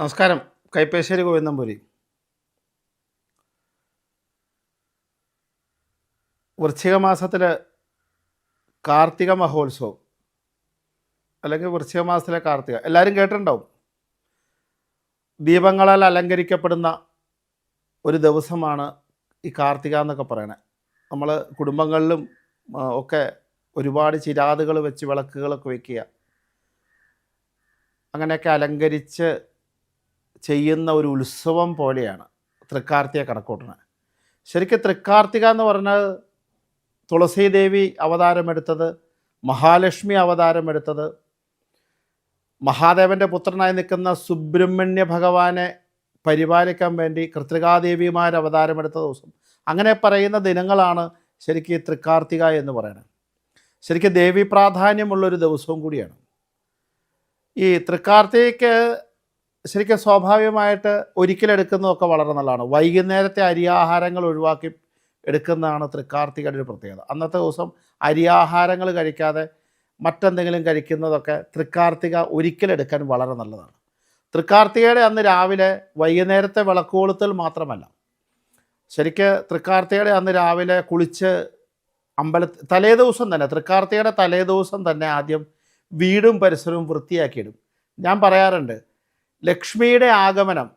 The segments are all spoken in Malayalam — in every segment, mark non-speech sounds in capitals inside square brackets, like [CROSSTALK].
നമസ്കാരം. കൈപ്പേശ്ശേരി ഗോവിന്ദംപുരി. വൃശ്ചിക മാസത്തിൽ കാർത്തിക മഹോത്സവം. അല്ലെങ്കിൽ വൃശ്ചിക മാസത്തിലെ കാർത്തിക. എല്ലാവരും കേട്ടിട്ടുണ്ടാവും. ദീപങ്ങളാൽ അലങ്കരിക്കപ്പെടുന്ന ഒരു ദിവസമാണ് ഈ കാർത്തിക എന്നൊക്കെ പറയണത് നമ്മൾ കുടുംബങ്ങളിലും ഒക്കെ ഒരുപാട് ചിരാതുകൾ വെച്ച് വിളക്കുകളൊക്കെ വയ്ക്കുക അങ്ങനെയൊക്കെ അലങ്കരിച്ച് ചെയ്യുന്ന ഒരു ഉത്സവം പോലെയാണ് തൃക്കാർത്തിക കണക്കൂട്ടണ ശരിക്കും തൃക്കാർത്തിക എന്ന് പറഞ്ഞാൽ തുളസീദേവി അവതാരമെടുത്തത് മഹാലക്ഷ്മി അവതാരമെടുത്തത് മഹാദേവന്റെ പുത്രനായി നിൽക്കുന്ന സുബ്രഹ്മണ്യ ഭഗവാനെ പരിപാലിക്കാൻ വേണ്ടി കൃത്രികാദേവിമാർ അവതാരമെടുത്ത ദിവസം. അങ്ങനെ പറയുന്ന ദിനങ്ങളാണ് ശരിക്കും ഈ തൃക്കാർത്തിക എന്ന് പറയുന്നത്. ശരിക്കും ദേവി പ്രാധാന്യമുള്ളൊരു ദിവസവും കൂടിയാണ്. ഈ തൃക്കാർത്തികയ്ക്ക് ശരിക്കും സ്വാഭാവികമായിട്ട് ഒരിക്കലെടുക്കുന്നതൊക്കെ വളരെ നല്ലതാണ്. വൈകുന്നേരത്തെ അരിയാഹാരങ്ങൾ ഒഴിവാക്കി എടുക്കുന്നതാണ് തൃക്കാർത്തികയുടെ ഒരു പ്രത്യേകത. അന്നത്തെ ദിവസം അരിയാഹാരങ്ങൾ കഴിക്കാതെ മറ്റെന്തെങ്കിലും കഴിക്കുന്നതൊക്കെ തൃക്കാർത്തിക ഒരിക്കലെടുക്കാൻ വളരെ നല്ലതാണ്. തൃക്കാർത്തികയുടെ അന്ന് രാവിലെ വൈകുന്നേരത്തെ വിളക്കുകൊളുത്തൽ മാത്രമല്ല. ശരിക്ക് തൃക്കാർത്തികയുടെ അന്ന് രാവിലെ കുളിച്ച് അമ്പല തലേ ദിവസം തന്നെ തൃക്കാർത്തികയുടെ തലേ ദിവസം തന്നെ ആദ്യം വീടും പരിസരവും വൃത്തിയാക്കിയിടും. ഞാൻ പറയാറുണ്ട് ലക്ഷ്മിയുടെ ആഗമനം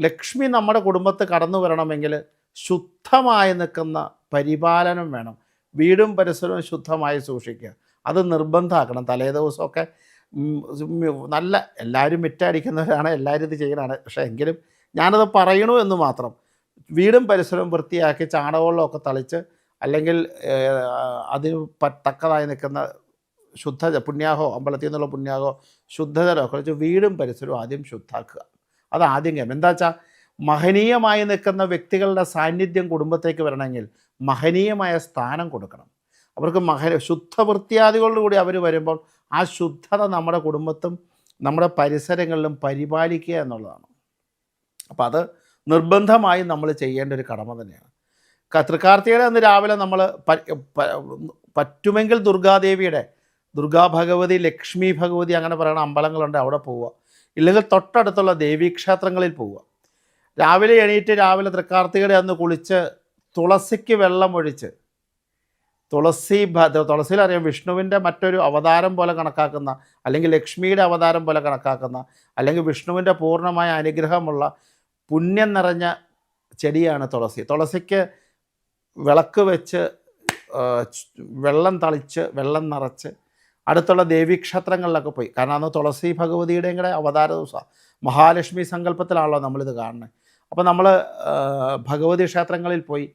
ലക്ഷ്മി നമ്മുടെ കുടുംബത്ത് കടന്നു വരണമെങ്കിൽ ശുദ്ധമായി നിൽക്കുന്ന പരിപാലനം വേണം. വീടും പരിസരവും ശുദ്ധമായി സൂക്ഷിക്കുക. അത് നിർബന്ധമാക്കണം. തലേ ദിവസമൊക്കെ ഉം, ഉം, നല്ല എല്ലാവരും മിറ്റടിക്കുന്നവരാണ് എല്ലാവരും ഇത് ചെയ്യണതാണ് പക്ഷേ എങ്കിലും ഞാനത് പറയണു എന്ന് മാത്രം. വീടും പരിസരവും വൃത്തിയാക്കി ചാണകവെള്ളമൊക്കെ തളിച്ച് അല്ലെങ്കിൽ അതിന് തക്കതായി നിൽക്കുന്ന ശുദ്ധ പുണ്യാഹോ അമ്പലത്തിൽ നിന്നുള്ള പുണ്യാഹോ ശുദ്ധജലമോ കുറച്ച് വീടും പരിസരവും ആദ്യം ശുദ്ധാക്കുക. അത് ആദ്യം കേൾക്കും എന്താ വെച്ചാൽ മഹനീയമായി നിൽക്കുന്ന വ്യക്തികളുടെ സാന്നിധ്യം കുടുംബത്തേക്ക് വരണമെങ്കിൽ മഹനീയമായ സ്ഥാനം കൊടുക്കണം. അവർക്ക് മഹ കൂടി അവർ വരുമ്പോൾ ആ ശുദ്ധത നമ്മുടെ കുടുംബത്തും നമ്മുടെ പരിസരങ്ങളിലും പരിപാലിക്കുക എന്നുള്ളതാണ്. അപ്പോൾ അത് നിർബന്ധമായും നമ്മൾ ചെയ്യേണ്ട ഒരു കടമ തന്നെയാണ്. തൃക്കാർത്തികയുടെ അന്ന് രാവിലെ നമ്മൾ പറ്റുമെങ്കിൽ ദുർഗാദേവിയുടെ ദുർഗാ ഭഗവതി ലക്ഷ്മി ഭഗവതി അങ്ങനെ പറയുന്ന അമ്പലങ്ങളുണ്ട് അവിടെ പോവുക. ഇല്ലെങ്കിൽ തൊട്ടടുത്തുള്ള ദേവീക്ഷേത്രങ്ങളിൽ പോവുക. രാവിലെ എണീറ്റ് രാവിലെ തൃക്കാർത്തികയുടെ അന്ന് കുളിച്ച് തുളസിക്ക് വെള്ളം ഒഴിച്ച് തുളസി തുളസിയിൽ അറിയാം വിഷ്ണുവിന്റെ മറ്റൊരു അവതാരം പോലെ കണക്കാക്കുന്ന അല്ലെങ്കിൽ ലക്ഷ്മിയുടെ അവതാരം പോലെ കണക്കാക്കുന്ന അല്ലെങ്കിൽ വിഷ്ണുവിന്റെ പൂർണമായ അനുഗ്രഹമുള്ള പുണ്യം നിറഞ്ഞ ചെടിയാണ് തുളസി. തുളസിക്ക് വിളക്ക് വെച്ച് വെള്ളം തളിച്ച് വെള്ളം നിറച്ച് അടുത്തുള്ള ദേവീക്ഷേത്രങ്ങളിലൊക്കെ പോയി. കാരണം അന്ന് തുളസി ഭഗവതിയുടെയും കൂടെ അവതാര ദിവസമാണ്. മഹാലക്ഷ്മി സങ്കല്പത്തിലാണല്ലോ നമ്മളിത് കാണുന്നത്. അപ്പോൾ നമ്മൾ ഭഗവതി ക്ഷേത്രങ്ങളിൽ പോയി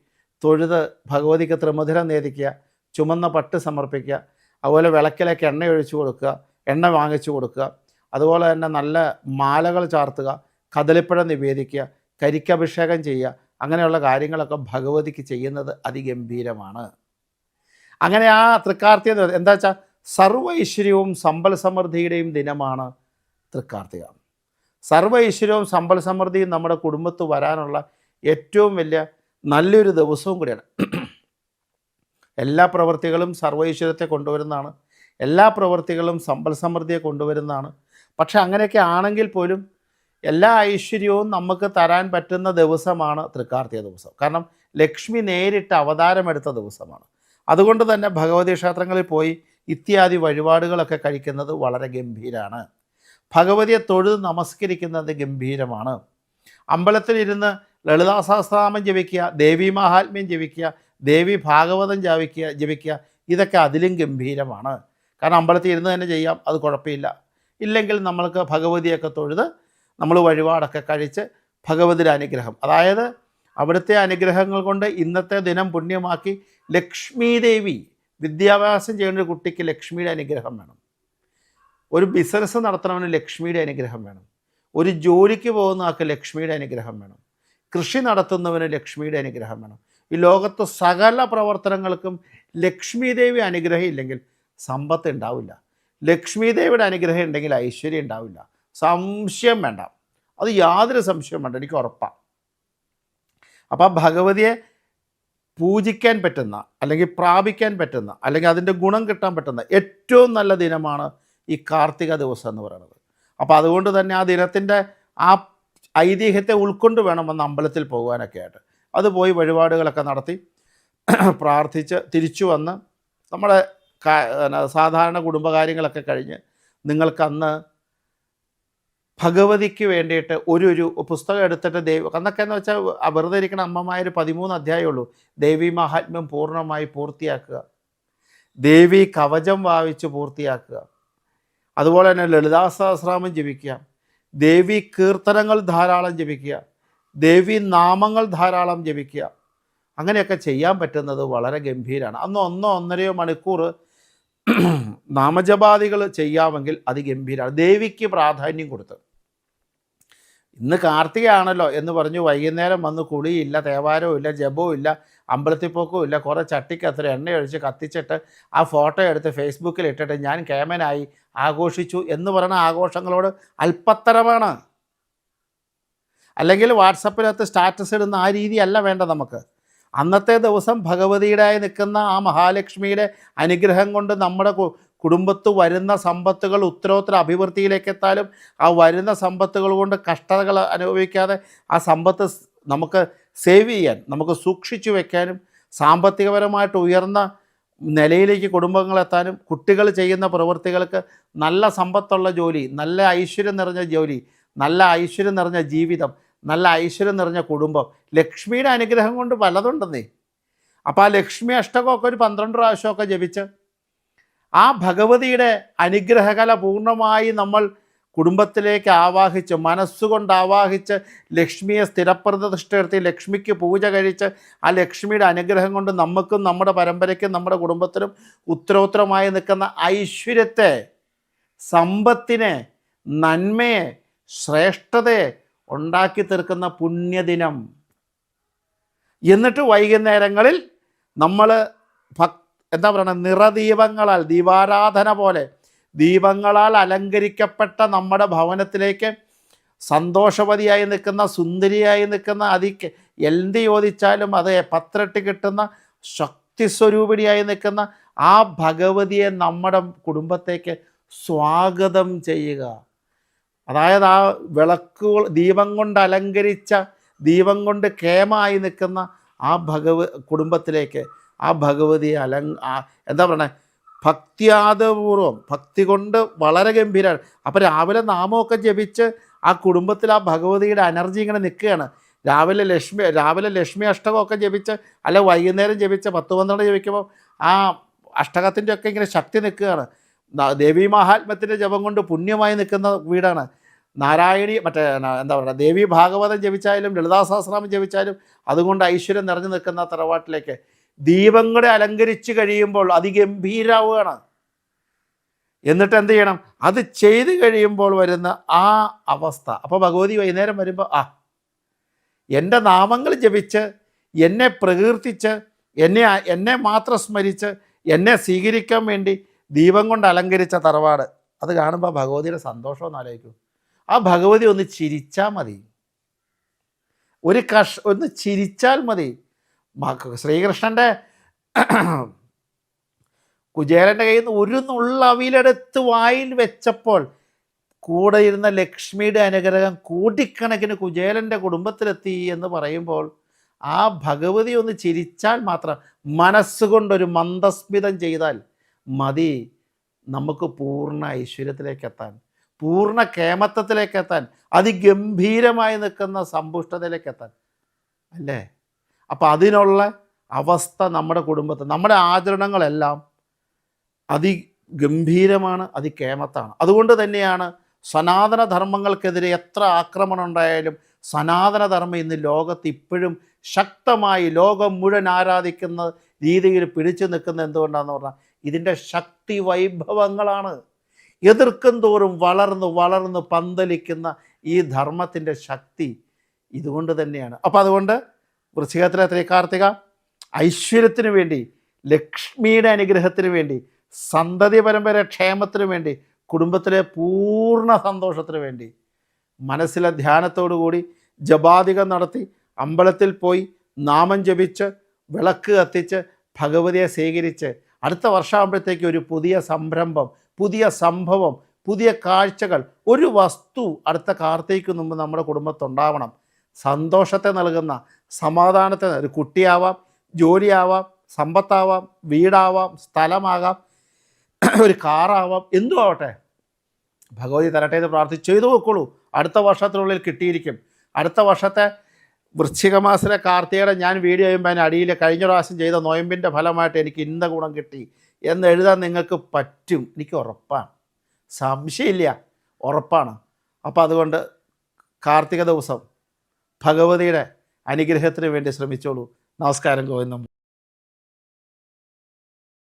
തൊഴുത് ഭഗവതിക്ക് ത്രിമധുരം നേദിക്കുക ചുമന്ന പട്ട് സമർപ്പിക്കുക അതുപോലെ വിളക്കിലേക്ക് എണ്ണ ഒഴിച്ചു കൊടുക്കുക എണ്ണ വാങ്ങിച്ചു കൊടുക്കുക അതുപോലെ തന്നെ നല്ല മാലകൾ ചാർത്തുക കദളിപ്പഴം നിവേദിക്കുക കരിക്കഭിഷേകം ചെയ്യുക അങ്ങനെയുള്ള കാര്യങ്ങളൊക്കെ ഭഗവതിക്ക് ചെയ്യുന്നത് അതിഗംഭീരമാണ്. അങ്ങനെ ആ തൃക്കാർത്തി എന്താ വെച്ചാൽ സർവ ഐശ്വര്യവും സമ്പൽ സമൃദ്ധിയുടെയും ദിനമാണ് തൃക്കാർത്തിക. സർവ ഐശ്വര്യവും സമ്പൽ സമൃദ്ധിയും നമ്മുടെ കുടുംബത്ത് വരാനുള്ള ഏറ്റവും വലിയ നല്ലൊരു ദിവസവും കൂടിയാണ്. എല്ലാ പ്രവൃത്തികളും സർവൈശ്വര്യത്തെ കൊണ്ടുവരുന്നതാണ്. എല്ലാ പ്രവൃത്തികളും സമ്പൽ സമൃദ്ധിയെ കൊണ്ടുവരുന്നതാണ്. പക്ഷെ അങ്ങനെയൊക്കെ ആണെങ്കിൽ പോലും എല്ലാ ഐശ്വര്യവും നമുക്ക് തരാൻ പറ്റുന്ന ദിവസമാണ് തൃക്കാർത്തിക ദിവസം. കാരണം ലക്ഷ്മി നേരിട്ട് അവതാരമെടുത്ത ദിവസമാണ്. അതുകൊണ്ട് തന്നെ ഭഗവതി ക്ഷേത്രങ്ങളിൽ പോയി ഇത്യാദി വഴിപാടുകളൊക്കെ കഴിക്കുന്നത് വളരെ ഗംഭീരമാണ് ഭഗവതിയെ തൊഴുത് നമസ്കരിക്കുന്നത് ഗംഭീരമാണ്. അമ്പലത്തിലിരുന്ന് ലളിതാ സഹസ്രനാമം ജപിക്കുക ദേവി മഹാത്മ്യം ജപിക്കുക ദേവി ഭാഗവതം ജപിക്കുക ജപിക്കുക ഇതൊക്കെ അതിലും ഗംഭീരമാണ്. കാരണം അമ്പലത്തിൽ ഇരുന്ന് തന്നെ ചെയ്യാം അത് കുഴപ്പമില്ല. ഇല്ലെങ്കിൽ നമ്മൾക്ക് ഭഗവതിയൊക്കെ തൊഴുത് നമ്മൾ വഴിപാടൊക്കെ കഴിച്ച് ഭഗവതിയുടെ അനുഗ്രഹം. അതായത് അവിടുത്തെ അനുഗ്രഹങ്ങൾ കൊണ്ട് ഇന്നത്തെ ദിനം പുണ്യമാക്കി ലക്ഷ്മി ദേവി വിദ്യാഭ്യാസം ചെയ്യുന്ന ഒരു കുട്ടിക്ക് ലക്ഷ്മിയുടെ അനുഗ്രഹം വേണം. ഒരു ബിസിനസ് നടത്തണവന് ലക്ഷ്മിയുടെ അനുഗ്രഹം വേണം. ഒരു ജോലിക്ക് പോകുന്ന ആൾക്ക് ലക്ഷ്മിയുടെ അനുഗ്രഹം വേണം. കൃഷി നടത്തുന്നവന് ലക്ഷ്മിയുടെ അനുഗ്രഹം വേണം. ഈ ലോകത്ത് സകല പ്രവർത്തനങ്ങൾക്കും ലക്ഷ്മി ദേവി അനുഗ്രഹം ഇല്ലെങ്കിൽ സമ്പത്ത് ഉണ്ടാവില്ല. ലക്ഷ്മി ദേവിയുടെ അനുഗ്രഹം ഉണ്ടെങ്കിൽ ഐശ്വര്യം ഉണ്ടാവില്ല. സംശയം വേണ്ട. അത് യാതൊരു സംശയവും വേണ്ട. എനിക്ക് ഉറപ്പാണ് അപ്പം ഭഗവതിയെ പൂജിക്കാൻ പറ്റുന്ന അല്ലെങ്കിൽ പ്രാപിക്കാൻ പറ്റുന്ന അല്ലെങ്കിൽ അതിന്റെ ഗുണം കിട്ടാൻ പറ്റുന്ന ഏറ്റവും നല്ല ദിനമാണ് ഈ കാർത്തിക ദിവസം എന്ന് പറയുന്നത്. അപ്പോൾ അതുകൊണ്ട് തന്നെ ആ ദിനത്തിന്റെ ആ ഐതിഹ്യത്തെ ഉൾക്കൊണ്ട് വേണം വന്ന് അമ്പലത്തിൽ പോകാനൊക്കെ ആയിട്ട്. അത് പോയി വഴിപാടുകളൊക്കെ നടത്തി [CLEARS THROAT] പ്രാർത്ഥിച്ച് തിരിച്ചു വന്ന് നമ്മുടെ സാധാരണ കുടുംബകാര്യങ്ങളൊക്കെ കഴിഞ്ഞ് നിങ്ങൾക്ക് അന്ന് ഭഗവതിക്ക് വേണ്ടിയിട്ട് ഒരു ഒരു പുസ്തകം എടുത്തിട്ട് ദേവ അന്നൊക്കെ എന്ന് വെച്ചാൽ വെറുതെ ഇരിക്കുന്ന അമ്മമാർ പതിമൂന്ന് അധ്യായമുള്ളൂ ദേവി മഹാത്മ്യം പൂർണമായി പൂർത്തിയാക്കുക. ദേവി കവചം വായിച്ച് പൂർത്തിയാക്കുക. അതുപോലെ തന്നെ ലളിതാസഹസ്രാമം ജപിക്കുക. ദേവി കീർത്തനങ്ങൾ ധാരാളം ജപിക്കുക. ദേവി നാമങ്ങൾ ധാരാളം ജപിക്കുക. അങ്ങനെയൊക്കെ ചെയ്യാൻ പറ്റുന്നത് വളരെ ഗംഭീരമാണ് അന്ന് ഒന്നോ ഒന്നരയോ മണിക്കൂർ നാമജപാദികൾ ചെയ്യാമെങ്കിൽ അത് ഗംഭീരമാണ് ദേവിക്ക് പ്രാധാന്യം കൊടുത്ത്. ഇന്ന് കാർത്തികയാണല്ലോ എന്ന് പറഞ്ഞു വൈകുന്നേരം വന്ന് കുളിയില്ല തേവാരവും ഇല്ല ജപവും ഇല്ല അമ്പലത്തിൽ ഇല്ല കുറേ ചട്ടിക്കത്ര എണ്ണ ഒഴിച്ച് കത്തിച്ചിട്ട് ആ ഫോട്ടോ എടുത്ത് ഫേസ്ബുക്കിൽ ഇട്ടിട്ട് ഞാൻ കേമനായി ആഘോഷിച്ചു എന്ന് പറയുന്ന ആഘോഷങ്ങളോട് അല്പത്തരമാണ്. അല്ലെങ്കിൽ വാട്സപ്പിനകത്ത് സ്റ്റാറ്റസ് ഇടുന്ന ആ രീതിയല്ല വേണ്ട നമുക്ക്. അന്നത്തെ ദിവസം ഭഗവതിയുടെ നിൽക്കുന്ന ആ മഹാലക്ഷ്മിയുടെ അനുഗ്രഹം കൊണ്ട് നമ്മുടെ കുടുംബത്ത് വരുന്ന സമ്പത്തുകൾ ഉത്തരോത്തര അഭിവൃദ്ധിയിലേക്ക് എത്താലും ആ വരുന്ന സമ്പത്തുകൾ കൊണ്ട് കഷ്ടതകൾ അനുഭവിക്കാതെ ആ സമ്പത്ത് നമുക്ക് സേവ് ചെയ്യാൻ നമുക്ക് സൂക്ഷിച്ചു വയ്ക്കാനും സാമ്പത്തികപരമായിട്ട് ഉയർന്ന നിലയിലേക്ക് കുടുംബങ്ങളെത്താനും കുട്ടികൾ ചെയ്യുന്ന പ്രവൃത്തികൾക്ക് നല്ല സമ്പത്തുള്ള ജോലി നല്ല ഐശ്വര്യം നിറഞ്ഞ ജോലി നല്ല ഐശ്വര്യം നിറഞ്ഞ ജീവിതം നല്ല ഐശ്വര്യം നിറഞ്ഞ കുടുംബം. ലക്ഷ്മിയുടെ അനുഗ്രഹം കൊണ്ട് പലതുണ്ടെന്നേ. അപ്പോൾ ആ ലക്ഷ്മി അഷ്ടകമൊക്കെ ഒരു പന്ത്രണ്ട് പ്രാവശ്യമൊക്കെ ജപിച്ച് ആ ഭഗവതിയുടെ അനുഗ്രഹകല പൂർണമായി നമ്മൾ കുടുംബത്തിലേക്ക് ആവാഹിച്ച് മനസ്സുകൊണ്ട് ആവാഹിച്ച് ലക്ഷ്മിയെ സ്ഥിരപ്രതിഷ്ഠയെടുത്തി ലക്ഷ്മിക്ക് പൂജ കഴിച്ച് ആ ലക്ഷ്മിയുടെ അനുഗ്രഹം കൊണ്ട് നമുക്കും നമ്മുടെ പരമ്പരയ്ക്കും നമ്മുടെ കുടുംബത്തിനും ഉത്തരോത്തരമായി നിൽക്കുന്ന ഐശ്വര്യത്തെ സമ്പത്തിനെ നന്മയെ ശ്രേഷ്ഠതയെ ഉണ്ടാക്കി തീർക്കുന്ന പുണ്യദിനം. എന്നിട്ട് വൈകുന്നേരങ്ങളിൽ നമ്മൾ ഭക് എന്താ പറയുക നിറദീപങ്ങളാൽ ദീപാരാധന പോലെ ദീപങ്ങളാൽ അലങ്കരിക്കപ്പെട്ട നമ്മുടെ ഭവനത്തിലേക്ക് സന്തോഷവതിയായി നിൽക്കുന്ന സുന്ദരിയായി നിൽക്കുന്ന അതിക്ക് എന്ത് ചോദിച്ചാലും അത് പത്രട്ട് കിട്ടുന്ന ശക്തിസ്വരൂപിണിയായി നിൽക്കുന്ന ആ ഭഗവതിയെ നമ്മുടെ കുടുംബത്തേക്ക് സ്വാഗതം ചെയ്യുക. അതായത് ആ വിളക്കുകൾ ദീപം കൊണ്ട് അലങ്കരിച്ച ദീപം കൊണ്ട് കേമായി നിൽക്കുന്ന ആ ഭഗവ കുടുംബത്തിലേക്ക് ആ ഭഗവതിയെ അലങ് എന്താ പറയണേ? ഭക്തിയാദപൂർവം ഭക്തി കൊണ്ട് വളരെ ഗംഭീരമാണ് അപ്പോൾ രാവിലെ നാമമൊക്കെ ജപിച്ച് ആ കുടുംബത്തിൽ ആ ഭഗവതിയുടെ എനർജി ഇങ്ങനെ നിൽക്കുകയാണ്. രാവിലെ ലക്ഷ്മി രാവിലെ ലക്ഷ്മി അഷ്ടകമൊക്കെ ജപിച്ച് അല്ലെ വൈകുന്നേരം ജപിച്ച് പത്ത് പന്ത്രണ്ട് ജപിക്കുമ്പോൾ ആ അഷ്ടകത്തിന്റെ ഒക്കെ ഇങ്ങനെ ശക്തി നിൽക്കുകയാണ്. ദേവി ദേവീ മഹാത്മ്യത്തിന്റെ ജപം കൊണ്ട് പുണ്യമായി നിൽക്കുന്ന വീടാണ്. നാരായണി മറ്റേ എന്താ പറയുക ദേവി ഭാഗവതം ജപിച്ചാലും ലളിതാ സഹസ്രാമം ജപിച്ചാലും അതുകൊണ്ട് ഐശ്വര്യം നിറഞ്ഞു നിൽക്കുന്ന തറവാട്ടിലേക്ക്. ദീപങ്ങളെ അലങ്കരിച്ചു കഴിയുമ്പോൾ അതിഗംഭീരാവുകയാണ്. എന്നിട്ട് എന്ത് ചെയ്യണം? അത് ചെയ്ത് കഴിയുമ്പോൾ വരുന്ന ആ അവസ്ഥ. അപ്പോൾ ഭഗവതി വൈകുന്നേരം വരുമ്പോൾ ആ എന്റെ നാമങ്ങൾ ജപിച്ച് എന്നെ പ്രകീർത്തിച്ച് എന്നെ എന്നെ മാത്രം സ്മരിച്ച് എന്നെ സ്വീകരിക്കാൻ വേണ്ടി ദീപം കൊണ്ട് അലങ്കരിച്ച തറവാട്. അത് കാണുമ്പോൾ ഭഗവതിയുടെ സന്തോഷം ഒന്ന് ആലോചിക്കും. ആ ഭഗവതി ഒന്ന് ചിരിച്ചാൽ മതി. ഒരു കഷ് ഒന്ന് ചിരിച്ചാൽ മതി. ശ്രീകൃഷ്ണന്റെ കുചേലന്റെ കയ്യിൽ നിന്ന് ഒരു നുള്ള അവിലെടുത്ത് വായിൽ വെച്ചപ്പോൾ കൂടെ ഇരുന്ന ലക്ഷ്മിയുടെ അനുഗ്രഹം കൂട്ടിക്കണക്കിന് കുചേലന്റെ കുടുംബത്തിലെത്തി എന്ന് പറയുമ്പോൾ ആ ഭഗവതി ഒന്ന് ചിരിച്ചാൽ മാത്രം മനസ്സുകൊണ്ടൊരു മന്ദസ്മിതം ചെയ്താൽ മതി. നമുക്ക് പൂർണ ഐശ്വര്യത്തിലേക്ക് എത്താൻ പൂർണ കേമത്വത്തിലേക്ക് എത്താൻ അതിഗംഭീരമായി നിൽക്കുന്ന സമ്പുഷ്ടതയിലേക്ക് എത്താൻ അല്ലേ? അപ്പം അതിനുള്ള അവസ്ഥ നമ്മുടെ കുടുംബത്തിൽ നമ്മുടെ ആചരണങ്ങളെല്ലാം അതിഗംഭീരമാണ് അതികേമത്താണ്. അതുകൊണ്ട് തന്നെയാണ് സനാതന ധർമ്മങ്ങൾക്കെതിരെ എത്ര ആക്രമണം ഉണ്ടായാലും സനാതനധർമ്മം ഇന്ന് ലോകത്ത് ഇപ്പോഴും ശക്തമായി ലോകം മുഴുവൻ ആരാധിക്കുന്ന രീതിയിൽ പിടിച്ചു നിൽക്കുന്ന എന്തുകൊണ്ടാണെന്ന് പറഞ്ഞാൽ ഇതിന്റെ ശക്തി വൈഭവങ്ങളാണ്. എതിർക്കും തോറും വളർന്ന് വളർന്ന് പന്തലിക്കുന്ന ഈ ധർമ്മത്തിന്റെ ശക്തി ഇതുകൊണ്ട് തന്നെയാണ്. അപ്പോൾ അതുകൊണ്ട് വൃശ്ചികത്തിലെ ത്രികാർത്തിക ഐശ്വര്യത്തിന് വേണ്ടി ലക്ഷ്മിയുടെ അനുഗ്രഹത്തിന് വേണ്ടി സന്തതി പരമ്പര ക്ഷേമത്തിന് വേണ്ടി കുടുംബത്തിലെ പൂർണ സന്തോഷത്തിന് വേണ്ടി മനസ്സിലെ ധ്യാനത്തോടു കൂടി ജപാധികം നടത്തി അമ്പലത്തിൽ പോയി നാമം ജപിച്ച് വിളക്ക് കത്തിച്ച് ഭഗവതിയെ സ്വീകരിച്ച് അടുത്ത വർഷമാകുമ്പോഴത്തേക്ക് ഒരു പുതിയ സംരംഭം പുതിയ സംഭവം പുതിയ കാഴ്ചകൾ ഒരു വസ്തു അടുത്ത കാർത്തിക്ക് മുമ്പ് നമ്മുടെ കുടുംബത്തുണ്ടാവണം. സന്തോഷത്തെ നൽകുന്ന സമാധാനത്തെ ഒരു കുട്ടിയാവാം ജോലിയാവാം സമ്പത്താവാം വീടാവാം സ്ഥലമാകാം [CLEARS THROAT] ഒരു കാറാവാം എന്തും ആവട്ടെ. ഭഗവതി തരട്ടെ എന്ന് പ്രാർത്ഥിച്ച് ചെയ്തു നോക്കുള്ളൂ അടുത്ത വർഷത്തിനുള്ളിൽ കിട്ടിയിരിക്കും. അടുത്ത വർഷത്തെ വൃശ്ചികമാസത്തിലെ കാർത്തികയുടെ ഞാൻ വീഡിയോ ചെയ്യുമ്പോൾ അതിന് അടിയിൽ കഴിഞ്ഞ പ്രാവശ്യം ചെയ്ത നോയമ്പിന്റെ ഫലമായിട്ട് എനിക്ക് ഇന്ന ഗുണം കിട്ടി എന്ന് എഴുതാൻ നിങ്ങൾക്ക് പറ്റും. എനിക്ക് ഉറപ്പാണ്. സംശയമില്ല. ഉറപ്പാണ്. അപ്പോൾ അതുകൊണ്ട് കാർത്തിക ദിവസം ഭഗവതിയുടെ അനുഗ്രഹത്തിന് വേണ്ടി ശ്രമിച്ചോളൂ. നമസ്കാരം ഗോവിന്ദം.